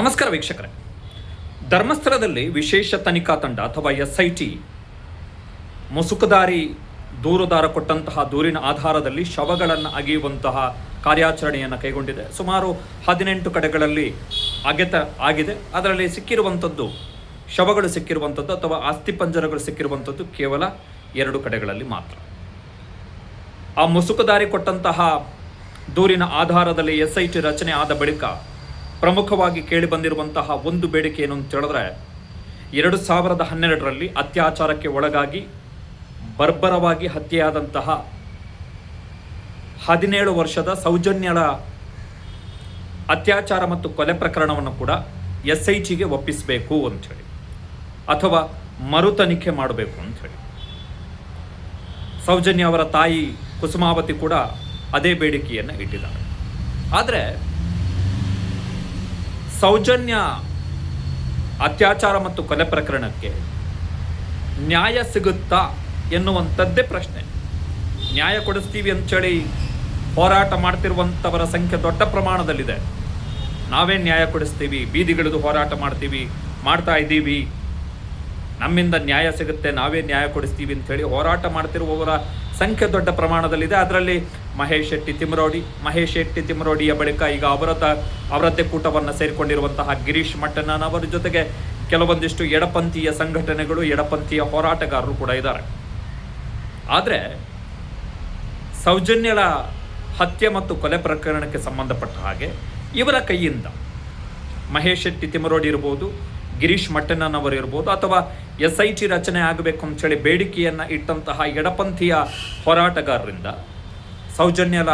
ನಮಸ್ಕಾರ ವೀಕ್ಷಕರೇ. ಧರ್ಮಸ್ಥಳದಲ್ಲಿ ವಿಶೇಷ ತನಿಖಾ ತಂಡ ಅಥವಾ ಎಸ್ ಐ ಟಿ ಮುಸುಕುದಾರಿ ದೂರುದಾರ ಕೊಟ್ಟಂತಹ ದೂರಿನ ಆಧಾರದಲ್ಲಿ ಶವಗಳನ್ನು ಅಗೆಯುವಂತಹ ಕಾರ್ಯಾಚರಣೆಯನ್ನು ಕೈಗೊಂಡಿದೆ. ಸುಮಾರು ಹದಿನೆಂಟು ಕಡೆಗಳಲ್ಲಿ ಅಗೆತ ಆಗಿದೆ. ಅದರಲ್ಲಿ ಸಿಕ್ಕಿರುವಂಥದ್ದು ಶವಗಳು ಸಿಕ್ಕಿರುವಂಥದ್ದು ಅಥವಾ ಆಸ್ತಿ ಪಂಜರಗಳು ಸಿಕ್ಕಿರುವಂಥದ್ದು ಕೇವಲ ಎರಡು ಕಡೆಗಳಲ್ಲಿ ಮಾತ್ರ. ಆ ಮುಸುಕುದಾರಿ ಕೊಟ್ಟಂತಹ ದೂರಿನ ಆಧಾರದಲ್ಲಿ ಎಸ್ ಐ ಟಿ ರಚನೆ ಆದ ಬಳಿಕ ಪ್ರಮುಖವಾಗಿ ಕೇಳಿಬಂದಿರುವಂತಹ ಒಂದು ಬೇಡಿಕೆ ಏನು ಅಂತ ಹೇಳಿದ್ರೆ, ಎರಡು ಸಾವಿರದ ಹನ್ನೆರಡರಲ್ಲಿ ಅತ್ಯಾಚಾರಕ್ಕೆ ಒಳಗಾಗಿ ಬರ್ಬರವಾಗಿ ಹತ್ಯೆಯಾದಂತಹ ಹದಿನೇಳು ವರ್ಷದ ಸೌಜನ್ಯಳ ಅತ್ಯಾಚಾರ ಮತ್ತು ಕೊಲೆ ಪ್ರಕರಣವನ್ನು ಕೂಡ ಎಸ್ ಐ ಜಿಗೆ ಒಪ್ಪಿಸಬೇಕು ಅಂಥೇಳಿ ಅಥವಾ ಮರು ತನಿಖೆ ಮಾಡಬೇಕು ಅಂಥೇಳಿ ಸೌಜನ್ಯ ಅವರ ತಾಯಿ ಕುಸುಮಾವತಿ ಕೂಡ ಅದೇ ಬೇಡಿಕೆಯನ್ನು ಇಟ್ಟಿದ್ದಾರೆ. ಆದರೆ ಸೌಜನ್ಯ, ಅತ್ಯಾಚಾರ ಮತ್ತು ಕೊಲೆ ಪ್ರಕರಣಕ್ಕೆ ನ್ಯಾಯ ಸಿಗುತ್ತಾ ಎನ್ನುವಂಥದ್ದೇ ಪ್ರಶ್ನೆ. ನ್ಯಾಯ ಕೊಡಿಸ್ತೀವಿ ಅಂತೇಳಿ ಹೋರಾಟ ಮಾಡ್ತಿರುವಂಥವರ ಸಂಖ್ಯೆ ದೊಡ್ಡ ಪ್ರಮಾಣದಲ್ಲಿದೆ. ನಾವೇ ನ್ಯಾಯ ಕೊಡಿಸ್ತೀವಿ, ಬೀದಿಗಿಳಿದು ಹೋರಾಟ ಮಾಡ್ತೀವಿ, ಮಾಡ್ತಾ ಇದ್ದೀವಿ. ನಮ್ಮಿಂದ ನ್ಯಾಯ ಸಿಗುತ್ತೆ, ನಾವೇ ನ್ಯಾಯ ಕೊಡಿಸ್ತೀವಿ ಅಂತೇಳಿ ಹೋರಾಟ ಮಾಡ್ತಿರುವವರ ಸಂಖ್ಯೆ ದೊಡ್ಡ ಪ್ರಮಾಣದಲ್ಲಿದೆ. ಅದರಲ್ಲಿ ಮಹೇಶ್ ಶೆಟ್ಟಿ ತಿಮರೋಡಿ, ಮಹೇಶ್ ಶೆಟ್ಟಿ ತಿಮರೋಡಿಯ ಬಳಿಕ ಈಗ ಅವರತ, ಅವರದ್ದೇ ಕೂಟವನ್ನು ಸೇರಿಕೊಂಡಿರುವಂತಹ ಗಿರೀಶ್ ಮಟ್ಟಣ್ಣನ್ ಅವರ ಜೊತೆಗೆ ಕೆಲವೊಂದಿಷ್ಟು ಎಡಪಂಥೀಯ ಸಂಘಟನೆಗಳು, ಎಡಪಂಥೀಯ ಹೋರಾಟಗಾರರು ಕೂಡ ಇದ್ದಾರೆ. ಆದರೆ ಸೌಜನ್ಯಳ ಹತ್ಯೆ ಮತ್ತು ಕೊಲೆ ಪ್ರಕರಣಕ್ಕೆ ಸಂಬಂಧಪಟ್ಟ ಹಾಗೆ ಇವರ ಕೈಯಿಂದ ಮಹೇಶ್ ಶೆಟ್ಟಿ ತಿಮರೋಡಿ ಇರ್ಬೋದು ಗಿರೀಶ್ ಮಟ್ಟಣ್ಣನವರು ಇರ್ಬೋದು ಅಥವಾ ಎಸ್ ಐ ಟಿ ರಚನೆ ಆಗಬೇಕು ಅಂತೇಳಿ ಬೇಡಿಕೆಯನ್ನು ಇಟ್ಟಂತಹ ಎಡಪಂಥೀಯ ಹೋರಾಟಗಾರರಿಂದ ಸೌಜನ್ಯರ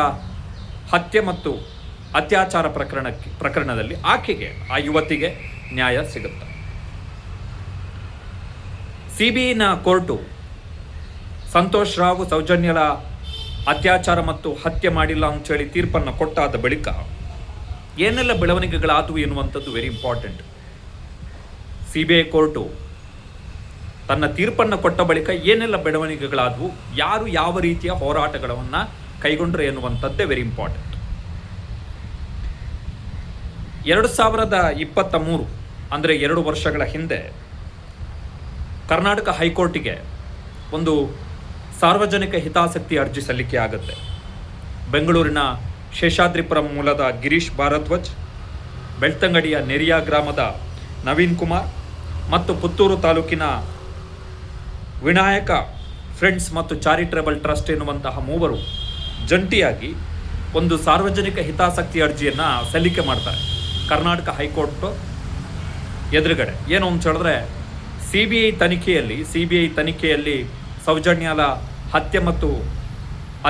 ಹತ್ಯೆ ಮತ್ತು ಅತ್ಯಾಚಾರ ಪ್ರಕರಣಕ್ಕೆ ಪ್ರಕರಣದಲ್ಲಿ ಆಕೆಗೆ ಆ ಯುವತಿಗೆ ನ್ಯಾಯ ಸಿಗುತ್ತೆ. ಸಿ ಬಿ ಐನ ಕೋರ್ಟು ಸಂತೋಷ್ ರಾವ್ ಸೌಜನ್ಯಲ ಅತ್ಯಾಚಾರ ಮತ್ತು ಹತ್ಯೆ ಮಾಡಿಲ್ಲ ಅಂತೇಳಿ ತೀರ್ಪನ್ನು ಕೊಟ್ಟಾದ ಬಳಿಕ ಏನೆಲ್ಲ ಬೆಳವಣಿಗೆಗಳಾದವು ಎನ್ನುವಂಥದ್ದು very important C B court ತನ್ನ ತೀರ್ಪನ್ನು ಕೊಟ್ಟ ಬಳಿಕ ಏನೆಲ್ಲ ಬೆಳವಣಿಗೆಗಳಾದವು, ಯಾರು ಯಾವ ರೀತಿಯ ಹೋರಾಟಗಳನ್ನು ಕೈಗೊಂಡ್ರೆ ಎನ್ನುವಂಥದ್ದೇ ವೆರಿ ಇಂಪಾರ್ಟೆಂಟ್ ಎರಡು ಸಾವಿರದ ಇಪ್ಪತ್ತ ಮೂರು, ಅಂದರೆ ಎರಡು ವರ್ಷಗಳ ಹಿಂದೆ ಕರ್ನಾಟಕ ಹೈಕೋರ್ಟಿಗೆ ಒಂದು ಸಾರ್ವಜನಿಕ ಹಿತಾಸಕ್ತಿ ಅರ್ಜಿ ಸಲ್ಲಿಕೆ ಆಗುತ್ತೆ. ಬೆಂಗಳೂರಿನ ಶೇಷಾದ್ರಿಪುರಂ ಮೂಲದ ಗಿರೀಶ್ ಭಾರದ್ವಾಜ್ ಬೆಳ್ತಂಗಡಿಯ ನೆರಿಯಾ ಗ್ರಾಮದ ನವೀನ್ ಕುಮಾರ್ ಮತ್ತು ಪುತ್ತೂರು ತಾಲೂಕಿನ ವಿನಾಯಕ ಫ್ರೆಂಡ್ಸ್ ಮತ್ತು ಚಾರಿಟೇಬಲ್ ಟ್ರಸ್ಟ್ ಎನ್ನುವಂತಹ ಮೂವರು ಜಂಟಿಯಾಗಿ ಒಂದು ಸಾರ್ವಜನಿಕ ಹಿತಾಸಕ್ತಿ ಅರ್ಜಿಯನ್ನು ಸಲ್ಲಿಕೆ ಮಾಡ್ತಾರೆ. ಕರ್ನಾಟಕ ಹೈಕೋರ್ಟ್ ಎದುರುಗಡೆ. ಏನು ಅಂತ ಹೇಳಿದ್ರೆ, ಸಿ ಬಿ ಐ ತನಿಖೆಯಲ್ಲಿ, ಸಿ ಬಿ ಐ ತನಿಖೆಯಲ್ಲಿ ಸೌಜನ್ಯಾಲ ಹತ್ಯೆ ಮತ್ತು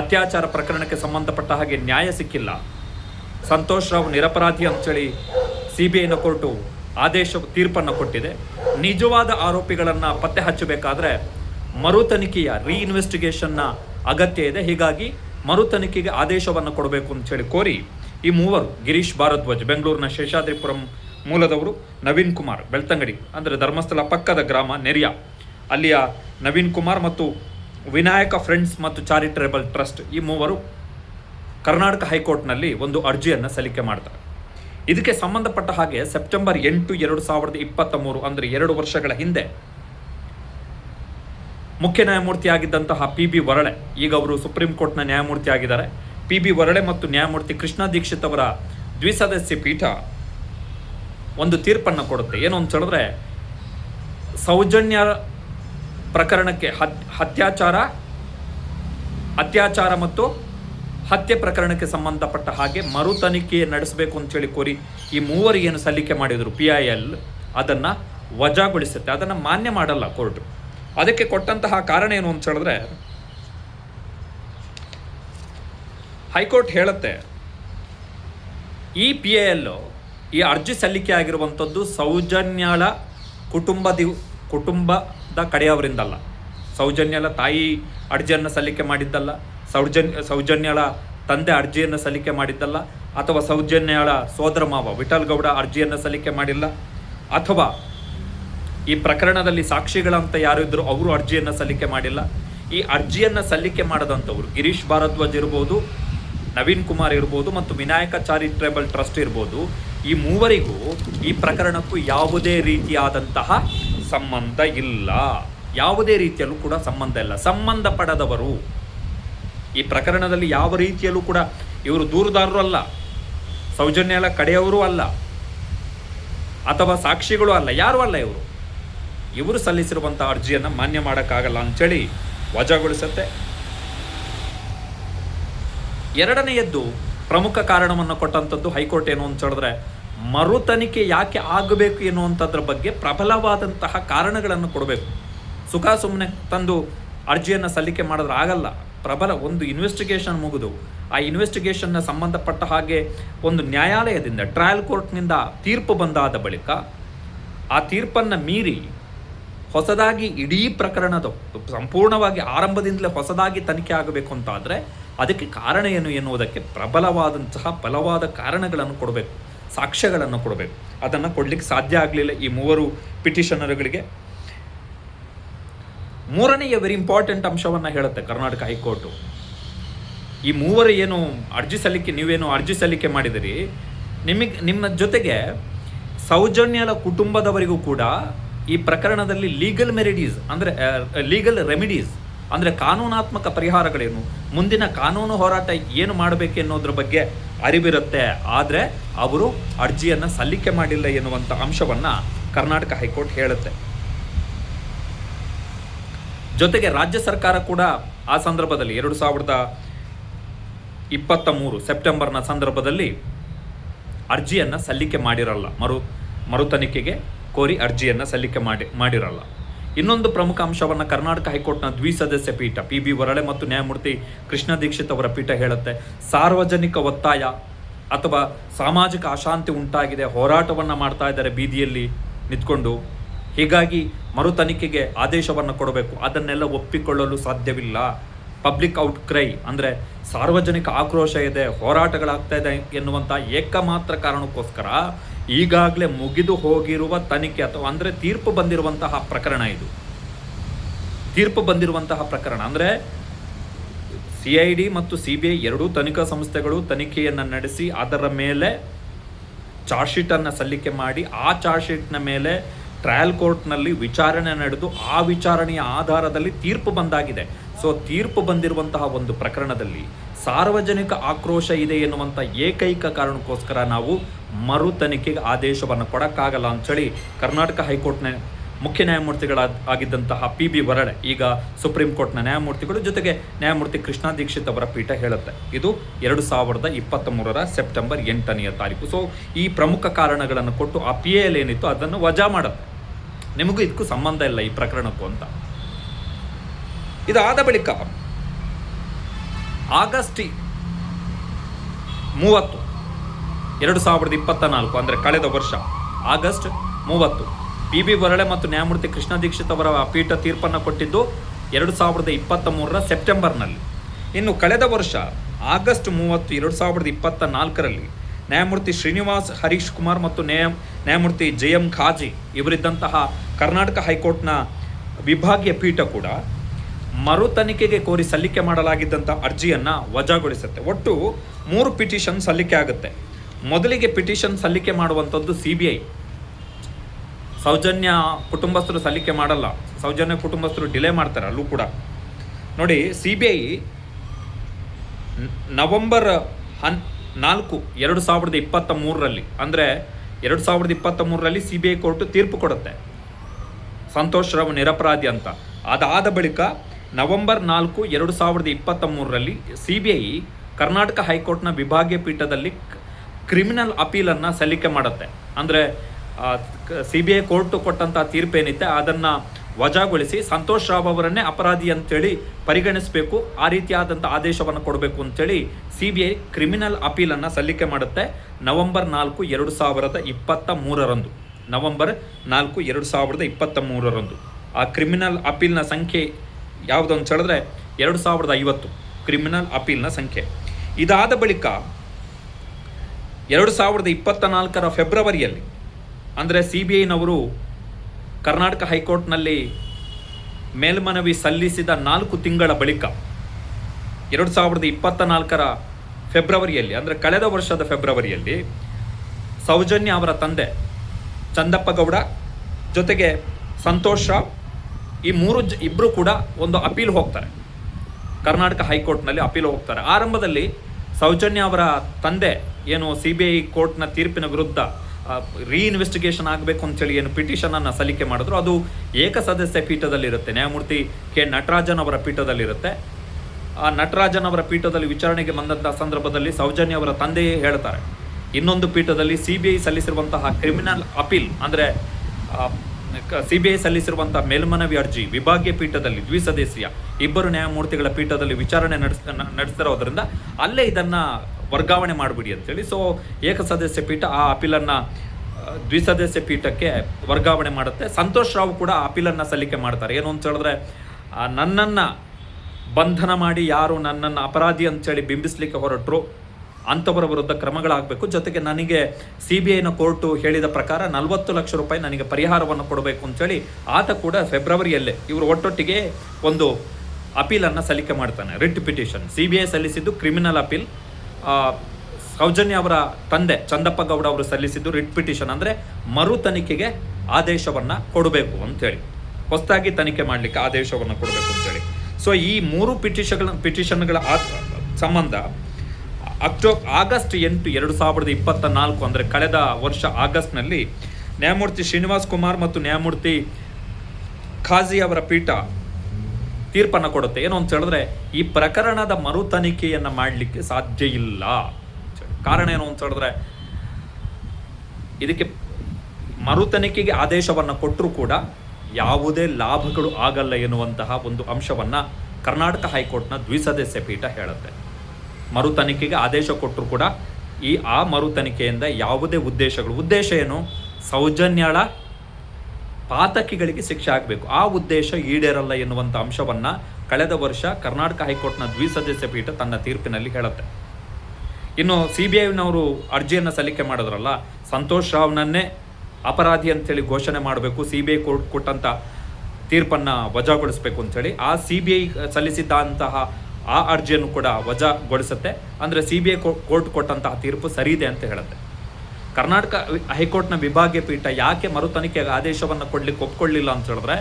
ಅತ್ಯಾಚಾರ ಪ್ರಕರಣಕ್ಕೆ ಸಂಬಂಧಪಟ್ಟ ಹಾಗೆ ನ್ಯಾಯ ಸಿಕ್ಕಿಲ್ಲ. ಸಂತೋಷ್ ರಾವ್ ನಿರಪರಾಧಿ ಅಂತೇಳಿ ಸಿ ಬಿ ಐನ ಕೋರ್ಟು ಆದೇಶ ತೀರ್ಪನ್ನು ಕೊಟ್ಟಿದೆ. ನಿಜವಾದ ಆರೋಪಿಗಳನ್ನು ಪತ್ತೆ ಹಚ್ಚಬೇಕಾದ್ರೆ ಮರು ತನಿಖೆಯ ರೀಇನ್ವೆಸ್ಟಿಗೇಷನ್ನ ಅಗತ್ಯ ಇದೆ. ಹೀಗಾಗಿ ಮರು ತನಿಖೆಗೆ ಆದೇಶವನ್ನು ಕೊಡಬೇಕು ಅಂತೇಳಿ ಕೋರಿ ಈ ಮೂವರು ಗಿರೀಶ್ ಭಾರದ್ವಾಜ್, ಬೆಂಗಳೂರಿನ ಶೇಷಾದ್ರಿಪುರಂ ಮೂಲದವರು ನವೀನ್ ಕುಮಾರ್, ಬೆಳ್ತಂಗಡಿ ಅಂದರೆ ಧರ್ಮಸ್ಥಳ ಪಕ್ಕದ ಗ್ರಾಮ ನೆರಿಯ. ಅಲ್ಲಿಯ ನವೀನ್ ಕುಮಾರ್ ಮತ್ತು ವಿನಾಯಕ ಫ್ರೆಂಡ್ಸ್ ಮತ್ತು ಚಾರಿಟೇಬಲ್ ಟ್ರಸ್ಟ್ ಈ ಮೂವರು ಕರ್ನಾಟಕ ಹೈಕೋರ್ಟ್ನಲ್ಲಿ ಒಂದು ಅರ್ಜಿಯನ್ನು ಸಲ್ಲಿಕೆ ಮಾಡ್ತಾರೆ. ಇದಕ್ಕೆ ಸಂಬಂಧಪಟ್ಟ ಹಾಗೆ ಸೆಪ್ಟೆಂಬರ್ ಎಂಟು ಎರಡು ಸಾವಿರದ ಇಪ್ಪತ್ತ ಮೂರು, ಅಂದರೆ ಎರಡು ವರ್ಷಗಳ ಹಿಂದೆ ಮುಖ್ಯ ನ್ಯಾಯಮೂರ್ತಿ ಆಗಿದ್ದಂತಹ ಪಿ ಬಿ ವರಳೆ, ಈಗ ಅವರು ಸುಪ್ರೀಂ ಕೋರ್ಟ್ನ ನ್ಯಾಯಮೂರ್ತಿ ಆಗಿದ್ದಾರೆ ಪಿ ಬಿ ವರಳೆ ಮತ್ತು ನ್ಯಾಯಮೂರ್ತಿ ಕೃಷ್ಣ ದೀಕ್ಷಿತ್ ಅವರ ದ್ವಿಸದಸ್ಯ ಪೀಠ ಒಂದು ತೀರ್ಪನ್ನು ಕೊಡುತ್ತೆ. ಏನು ಅಂತ ಹೇಳಿದ್ರೆ, ಸೌಜನ್ಯ ಪ್ರಕರಣಕ್ಕೆ ಹತ್, ಹತ್ಯಾಚಾರ, ಅತ್ಯಾಚಾರ ಮತ್ತು ಹತ್ಯೆ ಪ್ರಕರಣಕ್ಕೆ ಸಂಬಂಧಪಟ್ಟ ಹಾಗೆ ಮರು ತನಿಖೆ ನಡೆಸಬೇಕು ಅಂತೇಳಿ ಕೋರಿ ಈ ಮೂವರು ಏನು ಸಲ್ಲಿಕೆ ಮಾಡಿದರು ಪಿ ಐ ಎಲ್ ಅದನ್ನು ವಜಾಗೊಳಿಸುತ್ತೆ. ಅದನ್ನು ಮಾನ್ಯ ಮಾಡಲ್ಲ ಕೋರ್ಟು. ಅದಕ್ಕೆ ಕೊಟ್ಟಂತಹ ಕಾರಣ ಏನು ಅಂತ ಹೇಳಿದ್ರೆ, ಹೈಕೋರ್ಟ್ ಹೇಳುತ್ತೆ, ಈ ಪಿ ಎ ಎಲ್ ಈ ಅರ್ಜಿ ಸಲ್ಲಿಕೆ ಆಗಿರುವಂಥದ್ದು ಸೌಜನ್ಯಳ ಕುಟುಂಬದಿ, ಕುಟುಂಬದ ಕಡೆಯವರಿಂದಲ್ಲ. ಸೌಜನ್ಯಳ ತಾಯಿ ಅರ್ಜಿಯನ್ನು ಸಲ್ಲಿಕೆ ಮಾಡಿದ್ದಲ್ಲ. ಸೌಜನ್ಯ, ಸೌಜನ್ಯಳ ತಂದೆ ಅರ್ಜಿಯನ್ನು ಸಲ್ಲಿಕೆ ಮಾಡಿದ್ದಲ್ಲ, ಅಥವಾ ಸೌಜನ್ಯಳ ಸೋದರ ಮಾವ ವಿಠಲ್ ಗೌಡ ಅರ್ಜಿಯನ್ನು ಸಲ್ಲಿಕೆ ಮಾಡಿಲ್ಲ, ಅಥವಾ ಈ ಪ್ರಕರಣದಲ್ಲಿ ಸಾಕ್ಷಿಗಳಂತ ಯಾರು ಇದ್ರು ಅವರು ಅರ್ಜಿಯನ್ನು ಸಲ್ಲಿಕೆ ಮಾಡಿಲ್ಲ. ಈ ಅರ್ಜಿಯನ್ನು ಸಲ್ಲಿಕೆ ಮಾಡದಂಥವ್ರು ಗಿರೀಶ್ ಭಾರದ್ವಾಜ್ ಇರ್ಬೋದು, ನವೀನ್ ಕುಮಾರ್ ಇರ್ಬೋದು, ಮತ್ತು ವಿನಾಯಕ ಚಾರಿಟೇಬಲ್ ಟ್ರಸ್ಟ್ ಇರ್ಬೋದು, ಈ ಮೂವರಿಗೂ ಈ ಪ್ರಕರಣಕ್ಕೂ ಯಾವುದೇ ರೀತಿಯಾದಂತಹ ಸಂಬಂಧ ಇಲ್ಲ. ಯಾವುದೇ ರೀತಿಯಲ್ಲೂ ಕೂಡ ಸಂಬಂಧ ಇಲ್ಲ. ಸಂಬಂಧ ಪಡೆದವರು ಈ ಪ್ರಕರಣದಲ್ಲಿ ಯಾವ ರೀತಿಯಲ್ಲೂ ಕೂಡ ಇವರು ದೂರುದಾರರು ಅಲ್ಲ, ಸೌಜನ್ಯಲ ಕಡೆಯವರು ಅಲ್ಲ, ಅಥವಾ ಸಾಕ್ಷಿಗಳು ಅಲ್ಲ, ಯಾರು ಅಲ್ಲ ಇವರು. ಇವರು ಸಲ್ಲಿಸಿರುವಂಥ ಅರ್ಜಿಯನ್ನು ಮಾನ್ಯ ಮಾಡೋಕ್ಕಾಗಲ್ಲ ಅಂಥೇಳಿ ವಜಾಗೊಳಿಸುತ್ತೆ. ಎರಡನೆಯದ್ದು, ಪ್ರಮುಖ ಕಾರಣವನ್ನು ಕೊಟ್ಟಂಥದ್ದು ಹೈಕೋರ್ಟ್ ಏನು ಅಂತ ಹೇಳಿದ್ರೆ, ಮರು ತನಿಖೆ ಯಾಕೆ ಆಗಬೇಕು ಎನ್ನುವಂಥದ್ರ ಬಗ್ಗೆ ಪ್ರಬಲವಾದಂತಹ ಕಾರಣಗಳನ್ನು ಕೊಡಬೇಕು. ಸುಖ ಸುಮ್ಮನೆ ತಂದು ಅರ್ಜಿಯನ್ನು ಸಲ್ಲಿಕೆ ಮಾಡಿದ್ರೆ ಆಗಲ್ಲ. ಪ್ರಬಲ ಒಂದು ಇನ್ವೆಸ್ಟಿಗೇಷನ್ ಮುಗಿದು, ಆ ಇನ್ವೆಸ್ಟಿಗೇಷನ್ನ ಸಂಬಂಧಪಟ್ಟ ಹಾಗೆ ಒಂದು ನ್ಯಾಯಾಲಯದಿಂದ ಟ್ರಯಲ್ ಕೋರ್ಟ್ನಿಂದ ತೀರ್ಪು ಬಂದಾದ ಬಳಿಕ, ಆ ತೀರ್ಪನ್ನು ಮೀರಿ ಹೊಸದಾಗಿ ಇಡೀ ಪ್ರಕರಣದ ಸಂಪೂರ್ಣವಾಗಿ ಆರಂಭದಿಂದಲೇ ಹೊಸದಾಗಿ ತನಿಖೆ ಆಗಬೇಕು ಅಂತ ಆದರೆ ಅದಕ್ಕೆ ಕಾರಣ ಏನು ಎನ್ನುವುದಕ್ಕೆ ಪ್ರಬಲವಾದಂತಹ ಬಲವಾದ ಕಾರಣಗಳನ್ನು ಕೊಡಬೇಕು, ಸಾಕ್ಷ್ಯಗಳನ್ನು ಕೊಡಬೇಕು. ಅದನ್ನು ಕೊಡಲಿಕ್ಕೆ ಸಾಧ್ಯ ಆಗಲಿಲ್ಲ ಈ ಮೂವರು ಪಿಟಿಷನರ್ಗಳಿಗೆ ಮೂರನೆಯ ವೆರಿ ಇಂಪಾರ್ಟೆಂಟ್ ಅಂಶವನ್ನು ಹೇಳುತ್ತೆ ಕರ್ನಾಟಕ ಹೈಕೋರ್ಟು. ಈ ಮೂವರು ಏನು ಅರ್ಜಿ ಸಲ್ಲಿಕೆ, ನೀವೇನು ಅರ್ಜಿ ಸಲ್ಲಿಕೆ ಮಾಡಿದಿರಿ, ನಿಮಗೆ, ನಿಮ್ಮ ಜೊತೆಗೆ ಸೌಜನ್ಯಲ ಕುಟುಂಬದವರಿಗೂ ಕೂಡ ಈ ಪ್ರಕರಣದಲ್ಲಿ ಲೀಗಲ್ ಮೆರಿಡೀಸ್ ಅಂದರೆ ಲೀಗಲ್ ರೆಮಿಡೀಸ್ ಅಂದರೆ ಕಾನೂನಾತ್ಮಕ ಪರಿಹಾರಗಳೇನು, ಮುಂದಿನ ಕಾನೂನು ಹೋರಾಟ ಏನು ಮಾಡಬೇಕು ಎನ್ನುವುದ್ರ ಬಗ್ಗೆ ಅರಿವಿರುತ್ತೆ. ಆದರೆ ಅವರು ಅರ್ಜಿಯನ್ನು ಸಲ್ಲಿಕೆ ಮಾಡಿಲ್ಲ ಎನ್ನುವಂಥ ಅಂಶವನ್ನು ಕರ್ನಾಟಕ ಹೈಕೋರ್ಟ್ ಹೇಳುತ್ತೆ. ಜೊತೆಗೆ ರಾಜ್ಯ ಸರ್ಕಾರ ಕೂಡ ಆ ಸಂದರ್ಭದಲ್ಲಿ ಎರಡು ಸಾವಿರದ ಇಪ್ಪತ್ತ ಮೂರು ಸೆಪ್ಟೆಂಬರ್ನ ಸಂದರ್ಭದಲ್ಲಿ ಅರ್ಜಿಯನ್ನು ಸಲ್ಲಿಕೆ ಮಾಡಿರಲ್ಲ. ಮರು ಮರು ತನಿಖೆಗೆ ಕೋರಿ ಅರ್ಜಿಯನ್ನು ಸಲ್ಲಿಕೆ ಮಾಡಿ, ಮಾಡಿರಲ್ಲ. ಇನ್ನೊಂದು ಪ್ರಮುಖ ಅಂಶವನ್ನು ಕರ್ನಾಟಕ ಹೈಕೋರ್ಟ್ನ ದ್ವಿಸದಸ್ಯ ಪೀಠ ಪಿ ಬಿ ವರಳೆ ಮತ್ತು ನ್ಯಾಯಮೂರ್ತಿ ಕೃಷ್ಣ ದೀಕ್ಷಿತ್ ಅವರ ಪೀಠ ಹೇಳುತ್ತೆ, ಸಾರ್ವಜನಿಕ ಒತ್ತಾಯ ಅಥವಾ ಸಾಮಾಜಿಕ ಅಶಾಂತಿ ಉಂಟಾಗಿದೆ, ಹೋರಾಟವನ್ನು ಮಾಡ್ತಾ ಇದ್ದಾರೆ ಬೀದಿಯಲ್ಲಿ ನಿಂತ್ಕೊಂಡು. ಹೀಗಾಗಿ ಮರು ತನಿಖೆಗೆ ಆದೇಶವನ್ನು ಕೊಡಬೇಕು. ಅದನ್ನೆಲ್ಲ ಒಪ್ಪಿಕೊಳ್ಳಲು ಸಾಧ್ಯವಿಲ್ಲ. ಪಬ್ಲಿಕ್ ಔಟ್ ಕ್ರೈ ಅಂದರೆ ಸಾರ್ವಜನಿಕ ಆಕ್ರೋಶ ಇದೆ, ಹೋರಾಟಗಳಾಗ್ತಾ ಇದೆ ಎನ್ನುವಂಥ ಏಕಮಾತ್ರ ಕಾರಣಕ್ಕೋಸ್ಕರ ಈಗಾಗಲೇ ಮುಗಿದು ಹೋಗಿರುವ ತನಿಖೆ ಅಥವಾ ಅಂದರೆ ತೀರ್ಪು ಬಂದಿರುವಂತಹ ಪ್ರಕರಣ ಇದು. ತೀರ್ಪು ಬಂದಿರುವಂತಹ ಪ್ರಕರಣ ಅಂದರೆ ಸಿ ಐ ಡಿ ಮತ್ತು ಸಿ ಬಿ ಐ ಎರಡೂ ತನಿಖಾ ಸಂಸ್ಥೆಗಳು ತನಿಖೆಯನ್ನು ನಡೆಸಿ ಅದರ ಮೇಲೆ ಚಾರ್ಜ್ಶೀಟನ್ನು ಸಲ್ಲಿಕೆ ಮಾಡಿ ಆ ಚಾರ್ಜ್ಶೀಟ್ನ ಮೇಲೆ ಟ್ರಯಲ್ ಕೋರ್ಟ್ನಲ್ಲಿ ವಿಚಾರಣೆ ನಡೆದು ಆ ವಿಚಾರಣೆಯ ಆಧಾರದಲ್ಲಿ ತೀರ್ಪು ಬಂದಾಗಿದೆ. ಸೊ, ತೀರ್ಪು ಬಂದಿರುವಂತಹ ಒಂದು ಪ್ರಕರಣದಲ್ಲಿ ಸಾರ್ವಜನಿಕ ಆಕ್ರೋಶ ಇದೆ ಎನ್ನುವಂಥ ಏಕೈಕ ಕಾರಣಕ್ಕೋಸ್ಕರ ನಾವು ಮರು ತನಿಖೆಗೆ ಆದೇಶವನ್ನು ಕೊಡೋಕ್ಕಾಗಲ್ಲ ಅಂಥೇಳಿ ಕರ್ನಾಟಕ ಹೈಕೋರ್ಟ್ನ ಮುಖ್ಯ ನ್ಯಾಯಮೂರ್ತಿಗಳ ಆಗಿದ್ದಂತಹ ಪಿ ಬಿ ವರಳೆ, ಈಗ ಸುಪ್ರೀಂ ಕೋರ್ಟ್ನ ನ್ಯಾಯಮೂರ್ತಿಗಳು ಜೊತೆಗೆ ನ್ಯಾಯಮೂರ್ತಿ ಕೃಷ್ಣ ದೀಕ್ಷಿತ್ ಅವರ ಪೀಠ ಹೇಳುತ್ತೆ. ಇದು ಎರಡು ಸಾವಿರದ ಇಪ್ಪತ್ತ ಮೂರರ ಸೆಪ್ಟೆಂಬರ್ ಎಂಟನೆಯ ತಾರೀಕು. ಸೊ, ಈ ಪ್ರಮುಖ ಕಾರಣಗಳನ್ನು ಕೊಟ್ಟು ಆ ಪಿ ಎಲ್ ಏನಿತ್ತು ಅದನ್ನು ವಜಾ ಮಾಡುತ್ತೆ. ನಿಮಗೂ ಇದಕ್ಕೂ ಸಂಬಂಧ ಇಲ್ಲ ಈ ಪ್ರಕರಣಕ್ಕೂ ಅಂತ. ಇದಾದ ಬಳಿಕ ಆಗಸ್ಟ್ ಮೂವತ್ತು, ಎರಡು ಸಾವಿರದ ಇಪ್ಪತ್ತ ನಾಲ್ಕು ಅಂದರೆ ಕಳೆದ ವರ್ಷ, ಆಗಸ್ಟ್ ಮೂವತ್ತು, ಪಿ ಬಿ ವರಳೆ ಮತ್ತು ನ್ಯಾಯಮೂರ್ತಿ ಕೃಷ್ಣ ದೀಕ್ಷಿತ್ ಅವರ ಪೀಠ ತೀರ್ಪನ್ನು ಕೊಟ್ಟಿದ್ದು ಎರಡು ಸಾವಿರದ ಇಪ್ಪತ್ತ ಮೂರರ ಸೆಪ್ಟೆಂಬರ್ನಲ್ಲಿ. ಇನ್ನು ಕಳೆದ ವರ್ಷ ಆಗಸ್ಟ್ ಮೂವತ್ತು, ಎರಡು ಸಾವಿರದ ಇಪ್ಪತ್ತ ನಾಲ್ಕರಲ್ಲಿ ನ್ಯಾಯಮೂರ್ತಿ ಶ್ರೀನಿವಾಸ್, ಹರೀಶ್ ಕುಮಾರ್ ಮತ್ತು ನ್ಯಾಯ, ನ್ಯಾಯಮೂರ್ತಿ ಜೆ ಎಂ ಖಾಜಿ ಇವರಿದ್ದಂತಹ ಕರ್ನಾಟಕ ಹೈಕೋರ್ಟ್ನ ವಿಭಾಗೀಯ ಪೀಠ ಕೂಡ ಮರು ತನಿಖೆಗೆ ಕೋರಿ ಸಲ್ಲಿಕೆ ಮಾಡಲಾಗಿದ್ದಂಥ ಅರ್ಜಿಯನ್ನು ವಜಾಗೊಳಿಸುತ್ತೆ. ಒಟ್ಟು ಮೂರು ಪಿಟಿಷನ್ ಸಲ್ಲಿಕೆ ಆಗುತ್ತೆ. ಮೊದಲಿಗೆ ಪಿಟಿಷನ್ ಸಲ್ಲಿಕೆ ಮಾಡುವಂಥದ್ದು ಸಿ ಬಿ ಐ. ಸೌಜನ್ಯ ಕುಟುಂಬಸ್ಥರು ಸಲ್ಲಿಕೆ ಮಾಡಲ್ಲ. ಸೌಜನ್ಯ ಕುಟುಂಬಸ್ಥರು ಡಿಲೇ ಮಾಡ್ತಾರೆ ಅಲ್ಲೂ ಕೂಡ. ನೋಡಿ, ಸಿ ಬಿ ಐ ನವಂಬರ್ ಹನ್ ನಾಲ್ಕು, ಎರಡು ಸಾವಿರದ ಇಪ್ಪತ್ತ ಮೂರರಲ್ಲಿ. ಅಂದರೆ ಎರಡು ಸಾವಿರದ ಇಪ್ಪತ್ತ ಮೂರರಲ್ಲಿ ಸಿ ಬಿ ಐ ಕೋರ್ಟ್ ತೀರ್ಪು ಕೊಡುತ್ತೆ. ಸಂತೋಷ್ ರಾವ್ ನಿರಪರಾಧಿ ಅಂತ. ಅದಾದ ಬಳಿಕ ನವೆಂಬರ್ ನಾಲ್ಕು, ಎರಡು ಸಾವಿರದ ಇಪ್ಪತ್ತ ಮೂರರಲ್ಲಿ ಸಿ ಬಿ ಐ ಕರ್ನಾಟಕ ಹೈಕೋರ್ಟ್ನ ವಿಭಾಗೀಯ ಪೀಠದಲ್ಲಿ ಕ್ರಿಮಿನಲ್ ಅಪೀಲನ್ನು ಸಲ್ಲಿಕೆ ಮಾಡುತ್ತೆ. ಅಂದರೆ ಸಿ ಬಿ ಐ ಕೋರ್ಟು ಕೊಟ್ಟಂಥ ತೀರ್ಪೇನಿತ್ತೆ, ಅದನ್ನು ವಜಾಗೊಳಿಸಿ ಸಂತೋಷ್ ರಾವ್ ಅವರನ್ನೇ ಅಪರಾಧಿ ಅಂತೇಳಿ ಪರಿಗಣಿಸಬೇಕು, ಆ ರೀತಿಯಾದಂಥ ಆದೇಶವನ್ನು ಕೊಡಬೇಕು ಅಂತೇಳಿ ಸಿ ಬಿ ಐ ಕ್ರಿಮಿನಲ್ ಅಪೀಲನ್ನು ಸಲ್ಲಿಕೆ ಮಾಡುತ್ತೆ. ನವೆಂಬರ್ ನಾಲ್ಕು ಎರಡು ಸಾವಿರದ ಇಪ್ಪತ್ತ ಮೂರರಂದು. ನವೆಂಬರ್ ನಾಲ್ಕು ಎರಡು ಸಾವಿರದ ಇಪ್ಪತ್ತ ಮೂರರಂದು. ಆ ಕ್ರಿಮಿನಲ್ ಅಪೀಲ್ನ ಸಂಖ್ಯೆ ಯಾವುದು ಅಂತ ಹೇಳಿದ್ರೆ ಎರಡು ಸಾವಿರದ ಐವತ್ತು ಕ್ರಿಮಿನಲ್ ಅಪೀಲ್ನ ಸಂಖ್ಯೆ. ಇದಾದ ಬಳಿಕ ಎರಡು ಸಾವಿರದ ಇಪ್ಪತ್ತ ನಾಲ್ಕರ ಫೆಬ್ರವರಿಯಲ್ಲಿ, ಅಂದರೆ ಸಿ ಬಿ ಐನವರು ಕರ್ನಾಟಕ ಹೈಕೋರ್ಟ್ನಲ್ಲಿ ಮೇಲ್ಮನವಿ ಸಲ್ಲಿಸಿದ ನಾಲ್ಕು ತಿಂಗಳ ಬಳಿಕ ಎರಡು ಸಾವಿರದ ಇಪ್ಪತ್ತ ನಾಲ್ಕರ ಫೆಬ್ರವರಿಯಲ್ಲಿ, ಅಂದರೆ ಕಳೆದ ವರ್ಷದ ಫೆಬ್ರವರಿಯಲ್ಲಿ ಸೌಜನ್ಯ ಅವರ ತಂದೆ ಚಂದಪ್ಪ ಗೌಡ ಜೊತೆಗೆ ಸಂತೋಷ್ ರಾವ್ ಈ ಮೂರು ಜ ಇಬ್ಬರು ಕೂಡ ಒಂದು ಅಪೀಲ್ ಹೋಗ್ತಾರೆ. ಕರ್ನಾಟಕ ಹೈಕೋರ್ಟ್ನಲ್ಲಿ ಅಪೀಲ್ ಹೋಗ್ತಾರೆ. ಆರಂಭದಲ್ಲಿ ಸೌಜನ್ಯ ಅವರ ತಂದೆ, ಏನು ಸಿ ಬಿ ಐ ಕೋರ್ಟ್ನ ತೀರ್ಪಿನ ವಿರುದ್ಧ ರೀಇನ್ವೆಸ್ಟಿಗೇಷನ್ ಆಗಬೇಕು ಅಂತೇಳಿ ಏನು ಪಿಟಿಷನನ್ನು ಸಲ್ಲಿಕೆ ಮಾಡಿದ್ರು. ಅದು ಏಕಸದಸ್ಯ ಪೀಠದಲ್ಲಿರುತ್ತೆ. ನ್ಯಾಯಮೂರ್ತಿ ಕೆ. ನಟರಾಜನ್ ಅವರ ಪೀಠದಲ್ಲಿರುತ್ತೆ. ಆ ನಟರಾಜನ್ ಅವರ ಪೀಠದಲ್ಲಿ ವಿಚಾರಣೆಗೆ ಬಂದಂತಹ ಸಂದರ್ಭದಲ್ಲಿ ಸೌಜನ್ಯ ಅವರ ತಂದೆಯೇ ಹೇಳ್ತಾರೆ. ಇನ್ನೊಂದು ಪೀಠದಲ್ಲಿ ಸಿ ಬಿ ಐ ಸಲ್ಲಿಸಿರುವಂತಹ ಕ್ರಿಮಿನಲ್ ಅಪೀಲ್ ಅಂದರೆ ಸಿ ಬಿ ಐ ಸಲ್ಲಿಸಿರುವಂತಹ ಮೇಲ್ಮನವಿ ಅರ್ಜಿ ವಿಭಾಗೀಯ ಪೀಠದಲ್ಲಿ ದ್ವಿಸದಸ್ಯ ಇಬ್ಬರು ನ್ಯಾಯಮೂರ್ತಿಗಳ ಪೀಠದಲ್ಲಿ ವಿಚಾರಣೆ ನಡೆಸ್ ನಡೆಸ್ತಿರೋದ್ರಿಂದ ಅಲ್ಲೇ ಇದನ್ನ ವರ್ಗಾವಣೆ ಮಾಡಿಬಿಡಿ ಅಂತೇಳಿ. ಸೊ ಏಕಸದಸ್ಯ ಪೀಠ ಆ ಅಪೀಲನ್ನು ದ್ವಿಸದಸ್ಯ ಪೀಠಕ್ಕೆ ವರ್ಗಾವಣೆ ಮಾಡುತ್ತೆ. ಸಂತೋಷ್ ರಾವ್ ಕೂಡ ಅಪೀಲನ್ನು ಸಲ್ಲಿಕೆ ಮಾಡ್ತಾರೆ. ಏನು ಅಂತ ಹೇಳಿದ್ರೆ ನನ್ನನ್ನು ಬಂಧನ ಮಾಡಿ ಯಾರು ನನ್ನನ್ನು ಅಪರಾಧಿ ಅಂತೇಳಿ ಬಿಂಬಿಸ್ಲಿಕ್ಕೆ ಹೊರಟರು, ಅಂಥವರ ವಿರುದ್ಧ ಕ್ರಮಗಳಾಗಬೇಕು. ಜೊತೆಗೆ ನನಗೆ ಸಿ ಬಿ ಐನ ಕೋರ್ಟು ಹೇಳಿದ ಪ್ರಕಾರ ನಲವತ್ತು ಲಕ್ಷ ರೂಪಾಯಿ ನನಗೆ ಪರಿಹಾರವನ್ನು ಕೊಡಬೇಕು ಅಂತೇಳಿ ಆತ ಕೂಡ ಫೆಬ್ರವರಿಯಲ್ಲೇ ಇವರು ಒಟ್ಟೊಟ್ಟಿಗೆ ಒಂದು ಅಪೀಲನ್ನು ಸಲ್ಲಿಕೆ ಮಾಡ್ತಾನೆ, writ petition. C B I ಸಲ್ಲಿಸಿದ್ದು ಕ್ರಿಮಿನಲ್ ಅಪೀಲ್. ಸೌಜನ್ಯ ಅವರ ತಂದೆ ಚಂದಪ್ಪ ಗೌಡ ಅವರು ಸಲ್ಲಿಸಿದ್ದು ರಿಟ್ ಪಿಟಿಷನ್ ಅಂದರೆ ಮರು ತನಿಖೆಗೆ ಆದೇಶವನ್ನು ಕೊಡಬೇಕು ಅಂತೇಳಿ ಹೊಸದಾಗಿ ತನಿಖೆ ಮಾಡಲಿಕ್ಕೆ ಆದೇಶವನ್ನು ಕೊಡಬೇಕು ಅಂತೇಳಿ ಸೊ ಈ ಮೂರು ಪಿಟಿಷನ್ಗಳ ಪಿಟಿಷನ್ಗಳ ಸಂಬಂಧ ಅಕ್ಟೋ, ಆಗಸ್ಟ್ ಎಂಟು ಎರಡು ಸಾವಿರದ ಇಪ್ಪತ್ತ ನಾಲ್ಕು ಅಂದರೆ ಕಳೆದ ವರ್ಷ ಆಗಸ್ಟ್ನಲ್ಲಿ ನ್ಯಾಯಮೂರ್ತಿ ಶ್ರೀನಿವಾಸ್ ಕುಮಾರ್ ಮತ್ತು ನ್ಯಾಯಮೂರ್ತಿ ಖಾಜಿ ಅವರ ಪೀಠ ತೀರ್ಪನ್ನು ಕೊಡುತ್ತೆ. ಏನು ಅಂತ ಹೇಳಿದ್ರೆ, ಈ ಪ್ರಕರಣದ ಮರು ತನಿಖೆಯನ್ನು ಮಾಡಲಿಕ್ಕೆ ಸಾಧ್ಯ ಇಲ್ಲ. ಕಾರಣ ಏನು ಅಂತ ಹೇಳಿದ್ರೆ, ಇದಕ್ಕೆ ಮರು ತನಿಖೆಗೆ ಆದೇಶವನ್ನು ಕೊಟ್ಟರೂ ಕೂಡ ಯಾವುದೇ ಲಾಭಗಳು ಆಗಲ್ಲ ಎನ್ನುವಂತಹ ಒಂದು ಅಂಶವನ್ನು ಕರ್ನಾಟಕ ಹೈಕೋರ್ಟ್ನ ದ್ವಿಸದಸ್ಯ ಪೀಠ ಹೇಳುತ್ತೆ. ಮರು ತನಿಖೆಗೆ ಆದೇಶ ಕೊಟ್ಟರು ಕೂಡ ಈ ಆ ಮರು ತನಿಖೆಯಿಂದ ಯಾವುದೇ ಉದ್ದೇಶಗಳು, ಉದ್ದೇಶ ಏನು? ಸೌಜನ್ಯಳ ಪಾತಕಿಗಳಿಗೆ ಶಿಕ್ಷೆ ಆಗಬೇಕು. ಆ ಉದ್ದೇಶ ಈಡೇರಲ್ಲ ಎನ್ನುವಂಥ ಅಂಶವನ್ನು ಕಳೆದ ವರ್ಷ ಕರ್ನಾಟಕ ಹೈಕೋರ್ಟ್ನ ದ್ವಿಸದಸ್ಯ ಪೀಠ ತನ್ನ ತೀರ್ಪಿನಲ್ಲಿ ಹೇಳುತ್ತೆ. ಇನ್ನು ಸಿ ಬಿ ಐನವರು ಅರ್ಜಿಯನ್ನು ಸಲ್ಲಿಕೆ ಮಾಡಿದ್ರಲ್ಲ, ಸಂತೋಷ್ ರಾವ್ನನ್ನೇ ಅಪರಾಧಿ ಅಂತೇಳಿ ಘೋಷಣೆ ಮಾಡಬೇಕು, ಸಿ ಬಿ ಐ ಕೋರ್ಟ್ ಕೊಟ್ಟಂಥ ತೀರ್ಪನ್ನು ವಜಾಗೊಳಿಸಬೇಕು ಅಂಥೇಳಿ ಆ ಸಿ ಬಿ ಐ ಸಲ್ಲಿಸಿದ್ದಂತಹ ಆ ಅರ್ಜಿಯನ್ನು ಕೂಡ ವಜಾಗೊಳಿಸುತ್ತೆ. ಅಂದರೆ ಸಿ ಬಿ ಐ ಕೋರ್ಟ್ ಕೊಟ್ಟಂತಹ ತೀರ್ಪು ಸರಿ ಇದೆ ಅಂತ ಹೇಳುತ್ತೆ. ಕರ್ನಾಟಕ ಹೈಕೋರ್ಟ್ನ ವಿಭಾಗೀಯ ಪೀಠ ಯಾಕೆ ಮರು ತನಿಖೆಗೆ ಆದೇಶವನ್ನು ಕೊಡ್ಲಿಕ್ಕೆ ಒಪ್ಕೊಳ್ಳಿಲ್ಲ ಅಂತ ಹೇಳಿದ್ರೆ,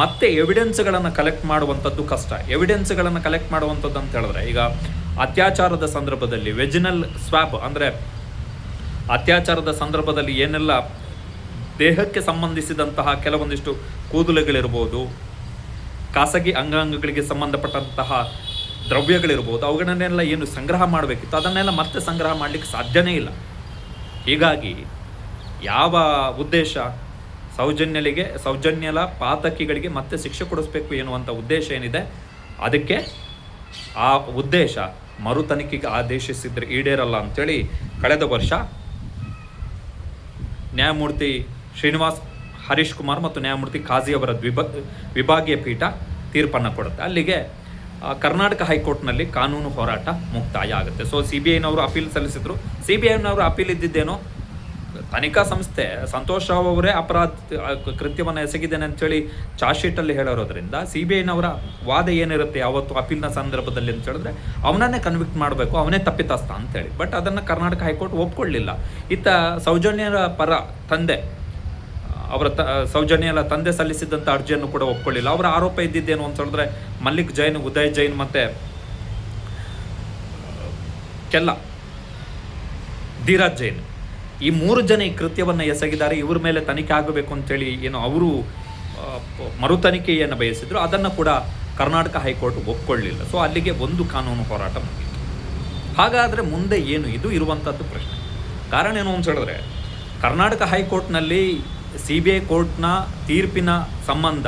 ಮತ್ತೆ ಎವಿಡೆನ್ಸ್ಗಳನ್ನು ಕಲೆಕ್ಟ್ ಮಾಡುವಂಥದ್ದು ಕಷ್ಟ. ಎವಿಡೆನ್ಸ್ಗಳನ್ನು ಕಲೆಕ್ಟ್ ಮಾಡುವಂಥದ್ದು ಅಂತ ಹೇಳಿದ್ರೆ, ಈಗ ಅತ್ಯಾಚಾರದ ಸಂದರ್ಭದಲ್ಲಿ ವೆಜಿನಲ್ ಸ್ವಾಬ್ ಅಂದರೆ ಅತ್ಯಾಚಾರದ ಸಂದರ್ಭದಲ್ಲಿ ಏನೆಲ್ಲ ದೇಹಕ್ಕೆ ಸಂಬಂಧಿಸಿದಂತಹ ಕೆಲವೊಂದಿಷ್ಟು ಕೂದಲುಗಳಿರ್ಬೋದು, ಖಾಸಗಿ ಅಂಗಾಂಗಗಳಿಗೆ ಸಂಬಂಧಪಟ್ಟಂತಹ ದ್ರವ್ಯಗಳಿರ್ಬೋದು, ಅವುಗಳನ್ನೆಲ್ಲ ಏನು ಸಂಗ್ರಹ ಮಾಡಬೇಕಿತ್ತು, ಅದನ್ನೆಲ್ಲ ಮತ್ತೆ ಸಂಗ್ರಹ ಮಾಡಲಿಕ್ಕೆ ಸಾಧ್ಯನೇ ಇಲ್ಲ. ಹೀಗಾಗಿ ಯಾವ ಉದ್ದೇಶ ಸೌಜನ್ಯಲಿಗೆ, ಸೌಜನ್ಯಲ ಪಾತಕಿಗಳಿಗೆ ಮತ್ತೆ ಶಿಕ್ಷೆ ಕೊಡಿಸ್ಬೇಕು ಎನ್ನುವಂಥ ಉದ್ದೇಶ ಏನಿದೆ, ಅದಕ್ಕೆ ಆ ಉದ್ದೇಶ ಮರು ತನಿಖೆಗೆ ಆದೇಶಿಸಿದ್ರೆ ಈಡೇರಲ್ಲ ಅಂಥೇಳಿ ಕಳೆದ ವರ್ಷ ನ್ಯಾಯಮೂರ್ತಿ ಶ್ರೀನಿವಾಸ್ ಹರೀಶ್ ಕುಮಾರ್ ಮತ್ತು ನ್ಯಾಯಮೂರ್ತಿ ಖಾಜಿ ಅವರ ದ್ವಿಭ, ವಿಭಾಗೀಯ ಪೀಠ ತೀರ್ಪನ್ನು ಕೊಡುತ್ತೆ. ಅಲ್ಲಿಗೆ ಕರ್ನಾಟಕ ಹೈಕೋರ್ಟ್ನಲ್ಲಿ ಕಾನೂನು ಹೋರಾಟ ಮುಕ್ತಾಯ ಆಗುತ್ತೆ. ಸೊ ಸಿ ಬಿ ಐನವರು ಅಪೀಲ್ ಸಲ್ಲಿಸಿದ್ರು ಸಿ ಬಿ ಐನವರು ಅಪೀಲ್ ಇದ್ದಿದ್ದೇನೋ? ತನಿಖಾ ಸಂಸ್ಥೆ ಸಂತೋಷ್ ರಾವ್ ಅವರೇ ಅಪರಾಧ ಕೃತ್ಯವನ್ನು ಎಸಗಿದ್ದೇನೆ ಅಂತೇಳಿ ಚಾರ್ಜ್ ಶೀಟಲ್ಲಿ ಹೇಳಿರೋದ್ರಿಂದ ಸಿ ಬಿ ಐನವರ ವಾದ ಏನಿರುತ್ತೆ ಯಾವತ್ತು ಅಪೀಲ್ನ ಸಂದರ್ಭದಲ್ಲಿ ಅಂತ ಹೇಳಿದ್ರೆ ಅವನನ್ನೇ ಕನ್ವಿಕ್ಟ್ ಮಾಡಬೇಕು, ಅವನೇ ತಪ್ಪಿತಸ್ಥ ಅಂತೇಳಿ ಬಟ್ ಅದನ್ನು ಕರ್ನಾಟಕ ಹೈಕೋರ್ಟ್ ಒಪ್ಕೊಳ್ಳಿಲ್ಲ. ಇತ್ತ ಸೌಜನ್ಯರ ಪರ ತಂದೆ, ಅವರ ತ ಸೌಜನ್ಯಲ ತಂದೆ ಸಲ್ಲಿಸಿದ್ದಂಥ ಅರ್ಜಿಯನ್ನು ಕೂಡ ಒಪ್ಕೊಳ್ಳಿಲ್ಲ. ಅವರ ಆರೋಪ ಇದ್ದಿದ್ದೇನು ಅಂತ ಹೇಳಿದ್ರೆ ಮಲ್ಲಿಕ್ ಜೈನ್, ಉದಯ್ ಜೈನ್ ಮತ್ತು ಕೆಲ್ಲ ಧೀರಾಜ್ ಜೈನ್. ಈ ಮೂರು ಜನ ಈ ಕೃತ್ಯವನ್ನು ಎಸಗಿದ್ದಾರೆ, ಇವ್ರ ಮೇಲೆ ತನಿಖೆ ಆಗಬೇಕು ಅಂತೇಳಿ ಏನು ಅವರು ಮರು ತನಿಖೆಯನ್ನು ಬಯಸಿದ್ರು. ಅದನ್ನು ಕೂಡ ಕರ್ನಾಟಕ ಹೈಕೋರ್ಟ್ ಒಪ್ಕೊಳ್ಳಿಲ್ಲ. ಸೊ ಅಲ್ಲಿಗೆ ಒಂದು ಕಾನೂನು ಹೋರಾಟ ಮುಗಿತು ಹಾಗಾದರೆ ಮುಂದೆ ಏನು? ಇದು ಇರುವಂಥದ್ದು ಪ್ರಶ್ನೆ. ಕಾರಣ ಏನು ಅಂತ ಹೇಳಿದ್ರೆ, ಕರ್ನಾಟಕ ಹೈಕೋರ್ಟ್ನಲ್ಲಿ ಸಿ ಬಿ ಐ ಕೋರ್ಟ್ನ ತೀರ್ಪಿನ ಸಂಬಂಧ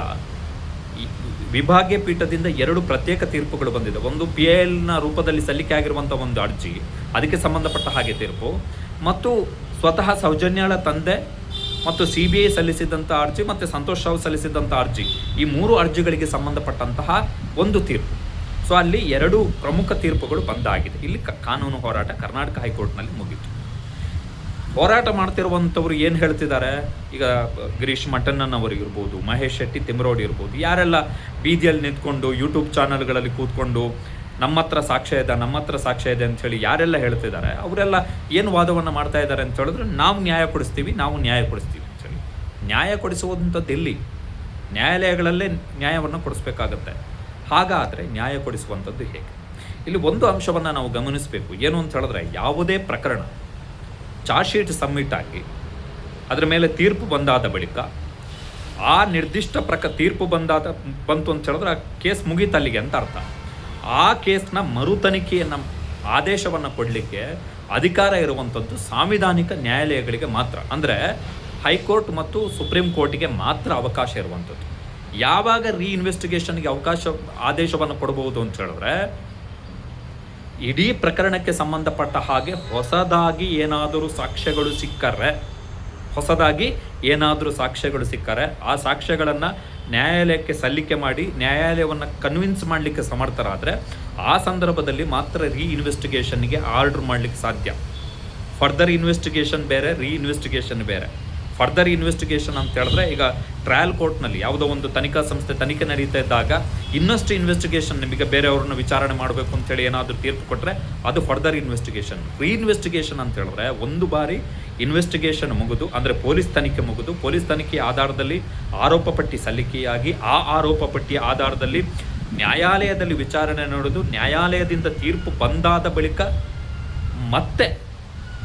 ವಿಭಾಗೀಯ ಪೀಠದಿಂದ ಎರಡು ಪ್ರತ್ಯೇಕ ತೀರ್ಪುಗಳು ಬಂದಿದೆ. ಒಂದು ಪಿ ಎಲ್ನ ರೂಪದಲ್ಲಿ ಸಲ್ಲಿಕೆ ಆಗಿರುವಂಥ ಒಂದು ಅರ್ಜಿ, ಅದಕ್ಕೆ ಸಂಬಂಧಪಟ್ಟ ಹಾಗೆ ತೀರ್ಪು. ಮತ್ತು ಸ್ವತಃ ಸೌಜನ್ಯಾಳ ತಂದೆ ಮತ್ತು ಸಿ ಬಿ ಐ ಸಲ್ಲಿಸಿದಂಥ ಅರ್ಜಿ ಮತ್ತು ಸಂತೋಷ್ ರಾವ್ ಸಲ್ಲಿಸಿದಂಥ ಅರ್ಜಿ, ಈ ಮೂರು ಅರ್ಜಿಗಳಿಗೆ ಸಂಬಂಧಪಟ್ಟಂತಹ ಒಂದು ತೀರ್ಪು. ಸೊ ಅಲ್ಲಿ ಎರಡು ಪ್ರಮುಖ ತೀರ್ಪುಗಳು ಬಂದಾಗಿದೆ. ಇಲ್ಲಿ ಕಾನೂನು ಹೋರಾಟ ಕರ್ನಾಟಕ ಹೈಕೋರ್ಟ್ನಲ್ಲಿ ಮುಗೀತು. ಹೋರಾಟ ಮಾಡ್ತಿರುವಂಥವ್ರು ಏನು ಹೇಳ್ತಿದ್ದಾರೆ? ಈಗ ಗಿರೀಶ್ ಇರ್ಬೋದು, ಮಹೇಶ್ ಶೆಟ್ಟಿ ತಿಮ್ರೋಡಿ ಇರ್ಬೋದು, ಯಾರೆಲ್ಲ ಬೀದಿಯಲ್ಲಿ ನಿಂತ್ಕೊಂಡು ಯೂಟ್ಯೂಬ್ ಚಾನಲ್ಗಳಲ್ಲಿ ಕೂತ್ಕೊಂಡು ನಮ್ಮ ಹತ್ರ ಸಾಕ್ಷ್ಯ ಇದೆ, ನಮ್ಮ ಹತ್ರ ಸಾಕ್ಷ್ಯ ಇದೆ ಅಂಥೇಳಿ ಯಾರೆಲ್ಲ ಹೇಳ್ತಿದ್ದಾರೆ? ಅವರೆಲ್ಲ ಏನು ವಾದವನ್ನು ಮಾಡ್ತಾ ಇದ್ದಾರೆ ಅಂತ ಹೇಳಿದ್ರೆ ನಾವು ನ್ಯಾಯ ಕೊಡಿಸ್ತೀವಿ, ನಾವು ನ್ಯಾಯ ಕೊಡಿಸ್ತೀವಿ ಅಂಥೇಳಿ ನ್ಯಾಯ ಕೊಡಿಸುವಂಥದ್ದು ಎಲ್ಲಿ? ನ್ಯಾಯಾಲಯಗಳಲ್ಲೇ ನ್ಯಾಯವನ್ನು ಕೊಡಿಸ್ಬೇಕಾಗತ್ತೆ. ಹಾಗಾದರೆ ನ್ಯಾಯ ಕೊಡಿಸುವಂಥದ್ದು ಹೇಗೆ? ಇಲ್ಲಿ ಒಂದು ಅಂಶವನ್ನು ನಾವು ಗಮನಿಸಬೇಕು. ಏನು ಅಂತ ಹೇಳಿದ್ರೆ ಯಾವುದೇ ಪ್ರಕರಣ ಚಾರ್ಜ್ ಶೀಟ್ ಸಬ್ಮಿಟ್ ಆಗಿ ಅದರ ಮೇಲೆ ತೀರ್ಪು ಬಂದಾದ ಬಳಿಕ ಆ ನಿರ್ದಿಷ್ಟ ಪ್ರಕ, ತೀರ್ಪು ಬಂದಾದ, ಬಂತು ಅಂತ ಹೇಳಿದ್ರೆ ಆ ಕೇಸ್ ಮುಗೀತಲ್ಲಿಗೆ ಅಂತ ಅರ್ಥ. ಆ ಕೇಸ್ನ ಮರು ತನಿಖೆಯನ್ನು ಆದೇಶವನ್ನು ಕೊಡಲಿಕ್ಕೆ ಅಧಿಕಾರ ಇರುವಂಥದ್ದು ಸಾಂವಿಧಾನಿಕ ನ್ಯಾಯಾಲಯಗಳಿಗೆ ಮಾತ್ರ. ಅಂದರೆ ಹೈಕೋರ್ಟ್ ಮತ್ತು ಸುಪ್ರೀಂ ಕೋರ್ಟಿಗೆ ಮಾತ್ರ ಅವಕಾಶ ಇರುವಂಥದ್ದು. ಯಾವಾಗ ರೀ ಇನ್ವೆಸ್ಟಿಗೇಷನ್ಗೆ ಅವಕಾಶ, ಆದೇಶವನ್ನು ಕೊಡಬಹುದು ಅಂತ ಹೇಳಿದ್ರೆ ಇಡೀ ಪ್ರಕರಣಕ್ಕೆ ಸಂಬಂಧಪಟ್ಟ ಹಾಗೆ ಹೊಸದಾಗಿ ಏನಾದರೂ ಸಾಕ್ಷ್ಯಗಳು ಸಿಕ್ಕರೆ, ಹೊಸದಾಗಿ ಏನಾದರೂ ಸಾಕ್ಷ್ಯಗಳು ಸಿಕ್ಕರೆ, ಆ ಸಾಕ್ಷ್ಯಗಳನ್ನು ನ್ಯಾಯಾಲಯಕ್ಕೆ ಸಲ್ಲಿಕೆ ಮಾಡಿ, ನ್ಯಾಯಾಲಯವನ್ನು ಕನ್ವಿನ್ಸ್ ಮಾಡಲಿಕ್ಕೆ ಸಮರ್ಥರಾದರೆ, ಆ ಸಂದರ್ಭದಲ್ಲಿ ಮಾತ್ರ ರೀ ಇನ್ವೆಸ್ಟಿಗೇಷನ್ಗೆ ಆರ್ಡರ್ ಮಾಡಲಿಕ್ಕೆ ಸಾಧ್ಯ. ಫರ್ದರ್ ಇನ್ವೆಸ್ಟಿಗೇಷನ್ ಬೇರೆ ರೀ ಇನ್ವೆಸ್ಟಿಗೇಷನ್ ಬೇರೆ. ಫರ್ದರ್ ಇನ್ವೆಸ್ಟಿಗೇಷನ್ ಅಂತ ಹೇಳಿದ್ರೆ ಈಗ ಟ್ರಯಲ್ ಕೋರ್ಟ್ನಲ್ಲಿ ಯಾವುದೋ ಒಂದು ತನಿಖಾ ಸಂಸ್ಥೆ ತನಿಖೆ ನಡೀತಾ ಇದ್ದಾಗ ಇನ್ನಷ್ಟು ಇನ್ವೆಸ್ಟಿಗೇಷನ್ ನಿಮಗೆ ಬೇರೆಯವ್ರನ್ನ ವಿಚಾರಣೆ ಮಾಡಬೇಕು ಅಂತೇಳಿ ಏನಾದರೂ ತೀರ್ಪು ಕೊಟ್ಟರೆ ಅದು ಫರ್ದರ್ ಇನ್ವೆಸ್ಟಿಗೇಷನ್ ರೀ ಇನ್ವೆಸ್ಟಿಗೇಷನ್ ಅಂತ ಹೇಳಿದ್ರೆ ಒಂದು ಬಾರಿ ಇನ್ವೆಸ್ಟಿಗೇಷನ್ ಮುಗಿದು, ಅಂದರೆ ಪೊಲೀಸ್ ತನಿಖೆ ಮುಗಿದು, ಪೊಲೀಸ್ ತನಿಖೆ ಆಧಾರದಲ್ಲಿ ಆರೋಪ ಪಟ್ಟಿ ಸಲ್ಲಿಕೆಯಾಗಿ ಆ ಆರೋಪ ಪಟ್ಟಿಯ ಆಧಾರದಲ್ಲಿ ನ್ಯಾಯಾಲಯದಲ್ಲಿ ವಿಚಾರಣೆ ನಡೆದು ನ್ಯಾಯಾಲಯದಿಂದ ತೀರ್ಪು ಬಂದಾದ ಬಳಿಕ ಮತ್ತೆ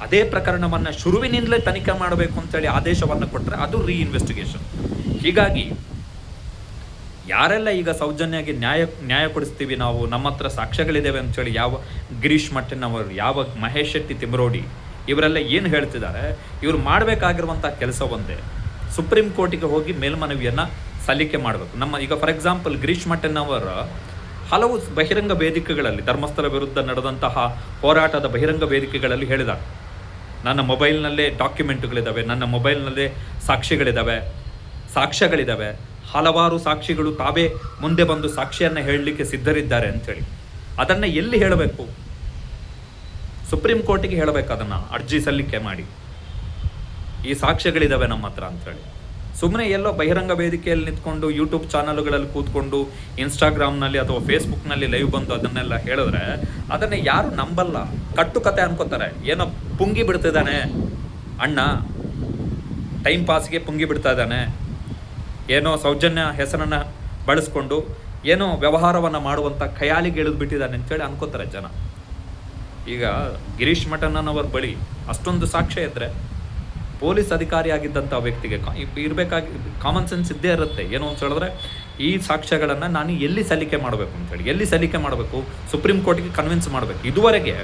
ಅದೇ ಪ್ರಕರಣವನ್ನು ಶುರುವಿನಿಂದಲೇ ತನಿಖೆ ಮಾಡಬೇಕು ಅಂತೇಳಿ ಆದೇಶವನ್ನು ಕೊಟ್ಟರೆ ಅದು ರೀ ಇನ್ವೆಸ್ಟಿಗೇಷನ್ ಹೀಗಾಗಿ ಯಾರೆಲ್ಲ ಈಗ ಸೌಜನ್ಯಾಗಿ ನ್ಯಾಯ ನ್ಯಾಯ ಕೊಡಿಸ್ತೀವಿ ನಾವು, ನಮ್ಮ ಹತ್ರ ಸಾಕ್ಷ್ಯಗಳಿದ್ದೇವೆ ಅಂತೇಳಿ ಯಾವ ಗಿರೀಶ್ ಮಟ್ಟನವರು ಯಾವ ಮಹೇಶ್ ಶೆಟ್ಟಿ ತಿಮ್ರೋಡಿ, ಇವರೆಲ್ಲ ಏನು ಹೇಳ್ತಿದ್ದಾರೆ, ಇವರು ಮಾಡಬೇಕಾಗಿರುವಂಥ ಕೆಲಸ ಒಂದೇ. ಸುಪ್ರೀಂ ಕೋರ್ಟಿಗೆ ಹೋಗಿ ಮೇಲ್ಮನವಿಯನ್ನು ಸಲ್ಲಿಕೆ ಮಾಡಬೇಕು. ನಮ್ಮ ಈಗ ಫಾರ್ ಎಕ್ಸಾಂಪಲ್ ಗಿರೀಶ್ ಮಟ್ಟನವರ ಹಲವು ಬಹಿರಂಗ ವೇದಿಕೆಗಳಲ್ಲಿ, ಧರ್ಮಸ್ಥಳ ವಿರುದ್ಧ ನಡೆದಂತಹ ಹೋರಾಟದ ಬಹಿರಂಗ ವೇದಿಕೆಗಳಲ್ಲಿ ಹೇಳಿದ್ದಾರೆ. ನನ್ನ ಮೊಬೈಲ್ನಲ್ಲೇ ಡಾಕ್ಯುಮೆಂಟ್ಗಳಿದ್ದಾವೆ ನನ್ನ ಮೊಬೈಲ್ನಲ್ಲೇ ಸಾಕ್ಷಿಗಳಿದ್ದಾವೆ ಸಾಕ್ಷ್ಯಗಳಿದ್ದಾವೆ ಹಲವಾರು ಸಾಕ್ಷಿಗಳು ತಾವೇ ಮುಂದೆ ಬಂದು ಸಾಕ್ಷಿಯನ್ನು ಹೇಳಲಿಕ್ಕೆ ಸಿದ್ಧರಿದ್ದಾರೆ ಅಂಥೇಳಿ. ಅದನ್ನು ಎಲ್ಲಿ ಹೇಳಬೇಕು? ಸುಪ್ರೀಂ ಕೋರ್ಟಿಗೆ ಹೇಳಬೇಕು ಅದನ್ನು, ಅರ್ಜಿ ಸಲ್ಲಿಕೆ ಮಾಡಿ. ಈ ಸಾಕ್ಷ್ಯಗಳಿದ್ದಾವೆ ನಮ್ಮ ಹತ್ರ ಅಂಥೇಳಿ. ಸುಮ್ಮನೆ ಎಲ್ಲೋ ಬಹಿರಂಗ ವೇದಿಕೆಯಲ್ಲಿ ನಿಂತ್ಕೊಂಡು ಯೂಟ್ಯೂಬ್ ಚಾನಲ್ಗಳಲ್ಲಿ ಕೂತ್ಕೊಂಡು ಇನ್ಸ್ಟಾಗ್ರಾಮ್ನಲ್ಲಿ ಅಥವಾ ಫೇಸ್ಬುಕ್ನಲ್ಲಿ ಲೈವ್ ಬಂದು ಅದನ್ನೆಲ್ಲ ಹೇಳಿದ್ರೆ ಅದನ್ನು ಯಾರು ನಂಬಲ್ಲ. ಕಟ್ಟು ಕತೆ ಅನ್ಕೋತಾರೆ. ಏನೋ ಪುಂಗಿ ಬಿಡ್ತಿದ್ದಾನೆ. ಅಣ್ಣ ಟೈಮ್ ಪಾಸ್ಗೆ ಪುಂಗಿ ಬಿಡ್ತಾ ಇದ್ದಾನೆ. ಏನೋ ಸೌಜನ್ಯ ಹೆಸರನ್ನು ಬಳಸ್ಕೊಂಡು ಏನೋ ವ್ಯವಹಾರವನ್ನು ಮಾಡುವಂಥ ಖಯಾಲಿಗೆ ಇಳಿದು ಬಿಟ್ಟಿದ್ದಾನೆ ಅಂತೇಳಿ ಅನ್ಕೋತಾರೆ ಜನ. ಈಗ ಗಿರೀಶ್ ಮಠಣ್ಣನವರ ಬಳಿ ಅಷ್ಟೊಂದು ಸಾಕ್ಷ್ಯ ಇದ್ದರೆ ಪೊಲೀಸ್ ಅಧಿಕಾರಿ ಆಗಿದ್ದಂಥ ವ್ಯಕ್ತಿಗೆ ಇರಬೇಕಾಗಿ ಕಾಮನ್ ಸೆನ್ಸ್ ಇದ್ದೇ ಇರುತ್ತೆ. ಏನು ಅಂತ ಹೇಳಿದ್ರೆ ಈ ಸಾಕ್ಷ್ಯಗಳನ್ನು ನಾನು ಎಲ್ಲಿ ಸಲ್ಲಿಕೆ ಮಾಡಬೇಕು ಅಂತೇಳಿ ಎಲ್ಲಿ ಸಲ್ಲಿಕೆ ಮಾಡಬೇಕು? ಸುಪ್ರೀಂ ಕೋರ್ಟ್ಗೆ ಕನ್ವಿನ್ಸ್ ಮಾಡಬೇಕು. ಇದುವರೆಗೆ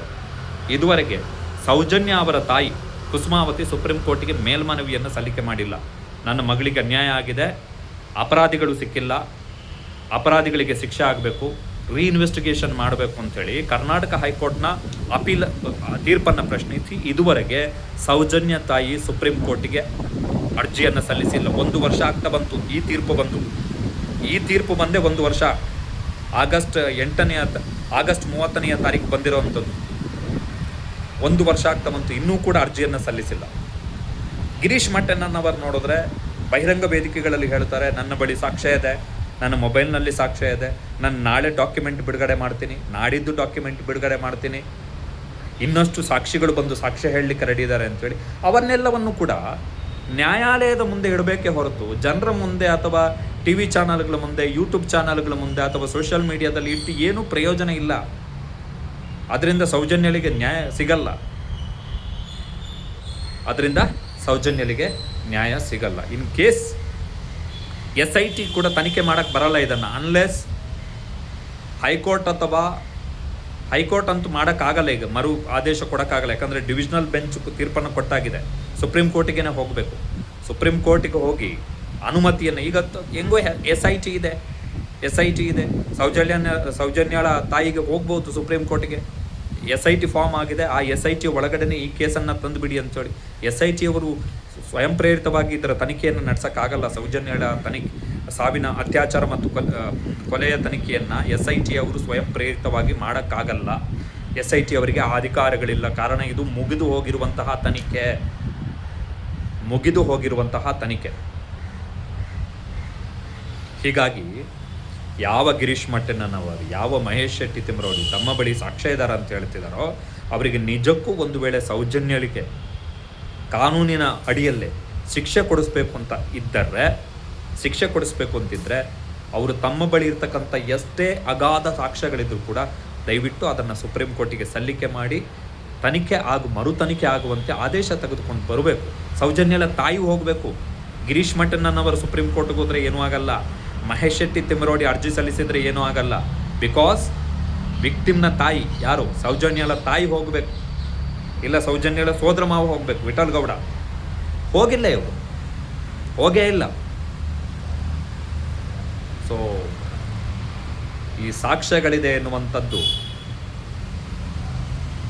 ಇದುವರೆಗೆ ಸೌಜನ್ಯ ಅವರ ತಾಯಿ ಕುಸುಮಾವತಿ ಸುಪ್ರೀಂ ಕೋರ್ಟಿಗೆ ಮೇಲ್ಮನವಿಯನ್ನು ಸಲ್ಲಿಕೆ ಮಾಡಿಲ್ಲ. ನನ್ನ ಮಗಳಿಗೆ ಅನ್ಯಾಯ ಆಗಿದೆ. ಅಪರಾಧಿಗಳು ಸಿಕ್ಕಿಲ್ಲ. ಅಪರಾಧಿಗಳಿಗೆ ಶಿಕ್ಷೆ ಆಗಬೇಕು. ರೀಇನ್ವೆಸ್ಟಿಗೇಷನ್ ಮಾಡಬೇಕು ಅಂತೇಳಿ ಕರ್ನಾಟಕ ಹೈಕೋರ್ಟ್ನ ಅಪೀಲ್, ತೀರ್ಪನ್ನು ಪ್ರಶ್ನಿಸಿ ಇದುವರೆಗೆ ಸೌಜನ್ಯ ತಾಯಿ ಸುಪ್ರೀಂ ಕೋರ್ಟಿಗೆ ಅರ್ಜಿಯನ್ನು ಸಲ್ಲಿಸಿಲ್ಲ ಒಂದು ವರ್ಷ ಆಗ್ತಾ ಬಂತು. ಈ ತೀರ್ಪು ಬಂತು ಈ ತೀರ್ಪು ಬಂದೇ ಒಂದು ವರ್ಷ. ಆಗಸ್ಟ್ ಎಂಟನೆಯ ಆಗಸ್ಟ್ ಮೂವತ್ತನೆಯ ತಾರೀಕು ಬಂದಿರುವಂಥದ್ದು ಒಂದು ವರ್ಷ ಆಗ್ತಾ ಬಂತು. ಇನ್ನೂ ಕೂಡ ಅರ್ಜಿಯನ್ನು ಸಲ್ಲಿಸಿಲ್ಲ. ಗಿರೀಶ್ ಮಟ್ಟಣ್ಣನವರು ನೋಡಿದ್ರೆ ಬಹಿರಂಗ ವೇದಿಕೆಗಳಲ್ಲಿ ಹೇಳ್ತಾರೆ, ನನ್ನ ಬಳಿ ಸಾಕ್ಷ್ಯ ಇದೆ. ನನ್ನ ಮೊಬೈಲ್ನಲ್ಲಿ ಸಾಕ್ಷ್ಯ ಇದೆ. ನಾನು ನಾಳೆ ಡಾಕ್ಯುಮೆಂಟ್ ಬಿಡುಗಡೆ ಮಾಡ್ತೀನಿ. ನಾಡಿದ್ದು ಡಾಕ್ಯುಮೆಂಟ್ ಬಿಡುಗಡೆ ಮಾಡ್ತೀನಿ. ಇನ್ನಷ್ಟು ಸಾಕ್ಷಿಗಳು ಬಂದು ಸಾಕ್ಷ್ಯ ಹೇಳಲಿಕ್ಕೆ ರೆಡಿ ಇದ್ದಾರೆ ಅಂತೇಳಿ ಅವನ್ನೆಲ್ಲವನ್ನು ಕೂಡ ನ್ಯಾಯಾಲಯದ ಮುಂದೆ ಇಡಬೇಕೇ ಹೊರತು ಜನರ ಮುಂದೆ ಅಥವಾ ಟಿ ವಿ ಚಾನಲ್ಗಳ ಮುಂದೆ ಯೂಟ್ಯೂಬ್ ಚಾನಲ್ಗಳ ಮುಂದೆ ಅಥವಾ ಸೋಷಿಯಲ್ ಮೀಡಿಯಾದಲ್ಲಿ ಇಟ್ಟು ಏನೂ ಪ್ರಯೋಜನ ಇಲ್ಲ. ಅದರಿಂದ ಸೌಜನ್ಯಳಿಗೆ ನ್ಯಾಯ ಸಿಗಲ್ಲ. ಅದರಿಂದ ಸೌಜನ್ಯಲಿಗೆ ನ್ಯಾಯ ಸಿಗಲ್ಲ. In case S I T ಕೂಡ ತನಿಖೆ ಮಾಡಕ್ಕೆ ಬರಲ್ಲ ಇದನ್ನು. ಅನ್ಲೆಸ್ ಹೈಕೋರ್ಟ್ ಅಥವಾ ಹೈಕೋರ್ಟ್ ಅಂತೂ ಮಾಡೋಕ್ಕಾಗಲ್ಲ ಈಗ, ಮರು ಆದೇಶ ಕೊಡೋಕ್ಕಾಗಲ್ಲ ಯಾಕಂದರೆ ಡಿವಿಷನಲ್ ಬೆಂಚ್ ತೀರ್ಪನ್ನು ಕೊಟ್ಟಾಗಿದೆ. ಸುಪ್ರೀಂ ಕೋರ್ಟಿಗೆ ಹೋಗಬೇಕು. ಸುಪ್ರೀಂ ಕೋರ್ಟಿಗೆ ಹೋಗಿ ಅನುಮತಿಯನ್ನು ಈಗ ಹೆಂಗೋ ಎಸ್ ಐ ಟಿ ಇದೆ. ಎಸ್ ಐ ಟಿ ಇದೆ. ಸೌಜನ್ಯ ಸೌಜನ್ಯಾಳ ತಾಯಿಗೆ ಹೋಗ್ಬೋದು ಸುಪ್ರೀಂ ಕೋರ್ಟಿಗೆ ಎಸ್ ಐ ಟಿ ಫಾರ್ಮ್ ಆಗಿದೆ. ಆ ಎಸ್ ಐ ಟಿ ಒಳಗಡೆನೆ ಈ ಕೇಸನ್ನು ತಂದುಬಿಡಿ ಅಂತೇಳಿ ಎಸ್ ಐ ಟಿ ಅವರು ಸ್ವಯಂ ಪ್ರೇರಿತವಾಗಿ ಇದರ ತನಿಖೆಯನ್ನು ನಡೆಸೋಕ್ಕಾಗಲ್ಲ. ಸೌಜನ್ಯಳ ತನಿಖೆ ಸಾವಿನ ಅತ್ಯಾಚಾರ ಮತ್ತು ಕೊಲ್- ಕೊಲೆಯ ತನಿಖೆಯನ್ನು ಎಸ್ ಐ ಟಿ ಅವರು ಸ್ವಯಂ ಪ್ರೇರಿತವಾಗಿ ಮಾಡೋಕ್ಕಾಗಲ್ಲ. ಎಸ್ ಐ ಟಿ ಅವರಿಗೆ ಆ ಅಧಿಕಾರಗಳಿಲ್ಲ. ಕಾರಣ ಇದು ಮುಗಿದು ಹೋಗಿರುವಂತಹ ತನಿಖೆ. ಮುಗಿದು ಹೋಗಿರುವಂತಹ ತನಿಖೆ. ಹೀಗಾಗಿ ಯಾವ ಗಿರೀಶ್ ಮಟ್ಟಣ್ಣನವರು ಯಾವ ಮಹೇಶ್ ಶೆಟ್ಟಿ ತಿಮ್ರವರು ತಮ್ಮ ಬಳಿ ಸಾಕ್ಷ್ಯ ಇದ್ದಾರೆ ಅಂತ ಹೇಳ್ತಿದಾರೋ, ಅವರಿಗೆ ನಿಜಕ್ಕೂ ಒಂದು ವೇಳೆ ಸೌಜನ್ಯಳಿಕೆ ಕಾನೂನಿನ ಅಡಿಯಲ್ಲೇ ಶಿಕ್ಷೆ ಕೊಡಿಸ್ಬೇಕು ಅಂತ ಇದ್ದರೆ, ಶಿಕ್ಷೆ ಕೊಡಿಸ್ಬೇಕು ಅಂತಿದ್ರೆ, ಅವರು ತಮ್ಮ ಬಳಿ ಇರ್ತಕ್ಕಂಥ ಎಷ್ಟೇ ಅಗಾಧ ಸಾಕ್ಷ್ಯಗಳಿದ್ರು ಕೂಡ ದಯವಿಟ್ಟು ಅದನ್ನು ಸುಪ್ರೀಂ ಕೋರ್ಟಿಗೆ ಸಲ್ಲಿಕೆ ಮಾಡಿ, ತನಿಖೆ ಆಗು, ಮರು ತನಿಖೆ ಆಗುವಂತೆ ಆದೇಶ ತೆಗೆದುಕೊಂಡು ಬರಬೇಕು. ಸೌಜನ್ಯಲ ತಾಯಿ ಹೋಗಬೇಕು. ಗಿರೀಶ್ ಮಟ್ಟಣ್ಣನವರು ಸುಪ್ರೀಂ ಕೋರ್ಟ್ಗೆ ಹೋದರೆ ಏನೂ ಆಗಲ್ಲ. ಮಹೇಶ್ ಶೆಟ್ಟಿ ತಿಮ್ಮರೋಡಿ ಅರ್ಜಿ ಸಲ್ಲಿಸಿದ್ರೆ ಏನೂ ಆಗಲ್ಲ. ಬಿಕಾಸ್ ವಿಕ್ಟಿಮ್ನ ತಾಯಿ, ಯಾರು? ಸೌಜನ್ಯಳ ತಾಯಿ ಹೋಗಬೇಕು. ಇಲ್ಲ ಸೌಜನ್ಯಳ ಸೋದರ ಮಾವ ಹೋಗಬೇಕು, ವಿಠಲ್ ಗೌಡ. ಹೋಗಿಲ್ಲ ಇವರು. ಹೋಗೇ ಇಲ್ಲ. ಸೊ ಈ ಸಾಕ್ಷ್ಯಗಳಿದೆ ಎನ್ನುವಂಥದ್ದು.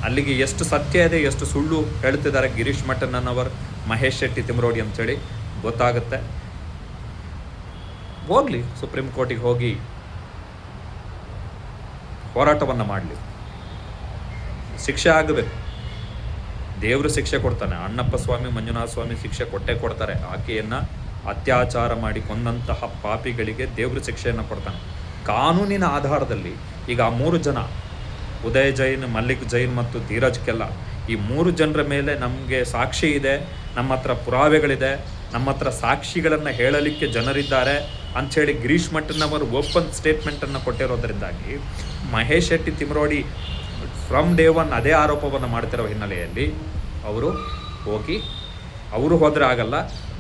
ಅಲ್ಲಿಗೆ ಎಷ್ಟು ಸತ್ಯ ಇದೆ, ಎಷ್ಟು ಸುಳ್ಳು ಹೇಳ್ತಿದ್ದಾರೆ ಗಿರೀಶ್ ಮಟ್ಟಣ್ಣನವರ್ ಮಹೇಶ್ ಶೆಟ್ಟಿ ತಿಮ್ರೋಡಿ ಅಂತೇಳಿ ಗೊತ್ತಾಗುತ್ತೆ. ಹೋಗ್ಲಿ, ಸುಪ್ರೀಂ ಕೋರ್ಟಿಗೆ ಹೋಗಿ ಹೋರಾಟವನ್ನು ಮಾಡಲಿ. ಶಿಕ್ಷೆ ಆಗಬೇಕು. ದೇವರು ಶಿಕ್ಷೆ ಕೊಡ್ತಾನೆ. ಅಣ್ಣಪ್ಪ ಸ್ವಾಮಿ, ಮಂಜುನಾಥ ಸ್ವಾಮಿ ಶಿಕ್ಷೆ ಕೊಟ್ಟೇ ಕೊಡ್ತಾರೆ. ಆಕೆಯನ್ನು ಅತ್ಯಾಚಾರ ಮಾಡಿ ಕೊಂದಂತಹ ಪಾಪಿಗಳಿಗೆ ದೇವರು ಶಿಕ್ಷೆಯನ್ನು ಕೊಡ್ತಾನೆ. ಕಾನೂನಿನ ಆಧಾರದಲ್ಲಿ ಈಗ ಆ ಮೂರು ಜನ, ಉದಯ್ ಜೈನ್, ಮಲ್ಲಿಕ್ ಜೈನ್ ಮತ್ತು ಧೀರಜ್ ಕೆಲ್ಲ ಈ ಮೂರು ಜನರ ಮೇಲೆ ನಮಗೆ ಸಾಕ್ಷಿ ಇದೆ, ನಮ್ಮ ಹತ್ರ ಪುರಾವೆಗಳಿದೆ, ನಮ್ಮ ಹತ್ರ ಸಾಕ್ಷಿಗಳನ್ನು ಹೇಳಲಿಕ್ಕೆ ಜನರಿದ್ದಾರೆ. ಅಂಥೇಳಿ ಗಿರೀಶ್ ಮಠನವರು ಓಪನ್ ಸ್ಟೇಟ್ಮೆಂಟನ್ನು ಕೊಟ್ಟಿರೋದರಿಂದಾಗಿ Mahesh Shetty Thimarody from day one ಅದೇ ಆರೋಪವನ್ನು ಮಾಡ್ತಿರೋ ಹಿನ್ನೆಲೆಯಲ್ಲಿ ಅವರು ಹೋಗಿ, ಅವರು ಹೋದರೆ ಆಗಲ್ಲ,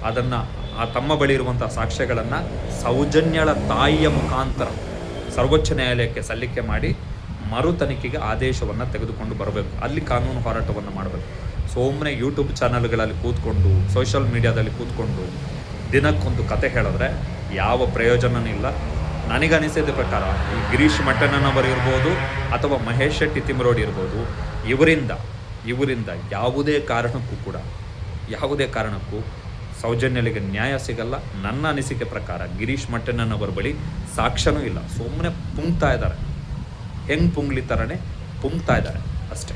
ಅದನ್ನು ಆ ತಮ್ಮ ಬಳಿ ಇರುವಂಥ ಸಾಕ್ಷ್ಯಗಳನ್ನು ಸೌಜನ್ಯಳ ತಾಯಿಯ ಮುಖಾಂತರ ಸರ್ವೋಚ್ಚ ನ್ಯಾಯಾಲಯಕ್ಕೆ ಸಲ್ಲಿಕೆ ಮಾಡಿ ಮರು ತನಿಖೆಗೆ ಆದೇಶವನ್ನು ತೆಗೆದುಕೊಂಡು ಬರಬೇಕು. ಅಲ್ಲಿ ಕಾನೂನು ಹೋರಾಟವನ್ನು ಮಾಡಬೇಕು. ಸುಮ್ಮನೆ ಯೂಟ್ಯೂಬ್ ಚಾನಲ್ಗಳಲ್ಲಿ ಕೂತ್ಕೊಂಡು ಸೋಷಿಯಲ್ ಮೀಡಿಯಾದಲ್ಲಿ ಕೂತ್ಕೊಂಡು ದಿನಕ್ಕೊಂದು ಕತೆ ಹೇಳಿದ್ರೆ ಯಾವ ಪ್ರಯೋಜನನೂ ಇಲ್ಲ. ನನಗನಿಸಿದ ಪ್ರಕಾರ ಈ ಗಿರೀಶ್ ಮಟ್ಟಣ್ಣನವರು ಇರ್ಬೋದು ಅಥವಾ ಮಹೇಶ್ ಶೆಟ್ಟಿ ತಿಮ್ಮರೋಡಿ ಇರ್ಬೋದು, ಇವರಿಂದ ಇವರಿಂದ ಯಾವುದೇ ಕಾರಣಕ್ಕೂ ಕೂಡ, ಯಾವುದೇ ಕಾರಣಕ್ಕೂ ಸೌಜನ್ಯಲಿಗೆ ನ್ಯಾಯ ಸಿಗಲ್ಲ. ನನ್ನ ಅನಿಸಿಕೆ ಪ್ರಕಾರ ಗಿರೀಶ್ ಮಟ್ಟಣ್ಣನವರ ಬಳಿ ಸಾಕ್ಷ್ಯನೂ ಇಲ್ಲ. ಸುಮ್ಮನೆ ಪುಂಗ್ತಾ ಇದ್ದಾರೆ. ಹೆಂಗೆ ಪುಂಗ್ಲಿ ಥರನೇ ಪುಂಗ್ತಾ ಇದ್ದಾರೆ ಅಷ್ಟೇ.